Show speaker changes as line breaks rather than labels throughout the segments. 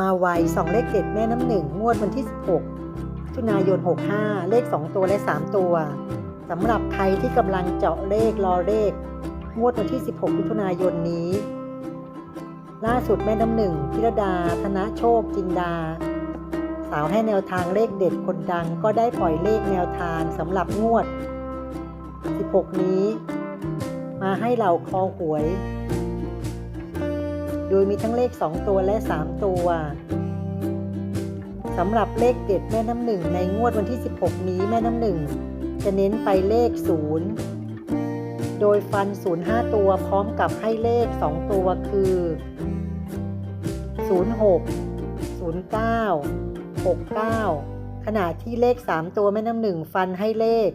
มาไวสองเลขเด็ดแม่น้ำหนึ่งงวดวันที่ 16มิถุนายน 65 เลข 2 ตัวและ 3 ตัวสำหรับใครที่กำลังเจาะเลขรอเลข งวดวันที่ 16มิถุนายนนี้ ล่าสุดแม่น้ำหนึ่งพิรดา ธนโชค จินดา สาวให้แนวทางเลขเด็ดคนดังก็ได้ปล่อยเลขแนวทางสำหรับงวด 16 นี้ มาให้เหล่าคอหวย โดยมีทั้งเลข 2 ตัวและ 3 ตัวสำหรับเลขเด็ดแม่น้ำหนึ่งในงวดวันที่ 16 นี้แม่น้ำหนึ่งจะเน้นไปเลข 0 โดยฟัน 0 5 ตัวพร้อมกับให้เลข 2 ตัวคือ 06 09 69 ขณะที่เลข 3 ตัวแม่น้ำหนึ่งฟันให้เลข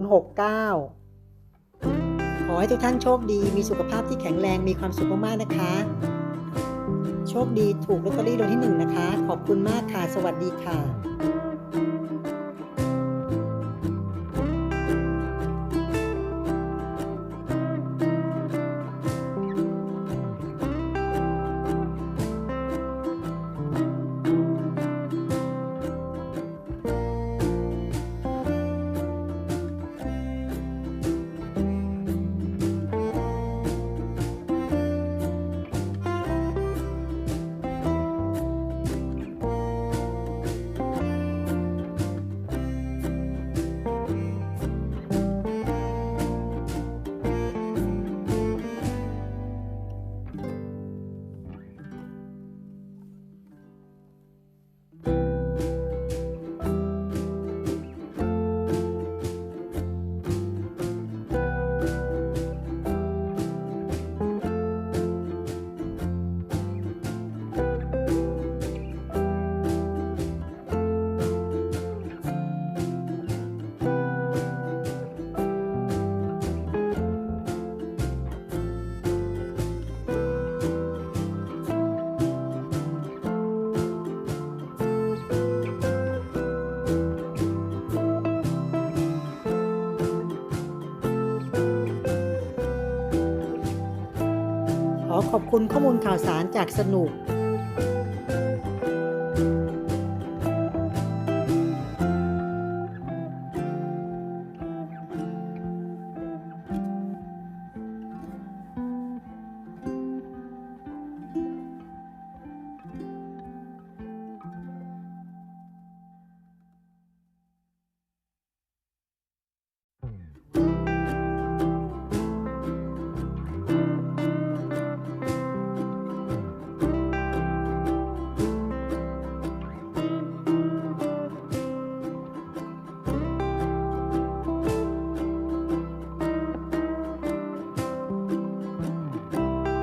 069 อให้ทุกท่านโชคดีมีสุขภาพที่แข็งแรงมีความสุขมากๆนะคะ โชคดีถูกลอตเตอรี่รางวัลที่หนึ่งนะคะ ขอบคุณมากค่ะ สวัสดีค่ะ ขอบคุณข้อมูลข่าวสารจากสนุก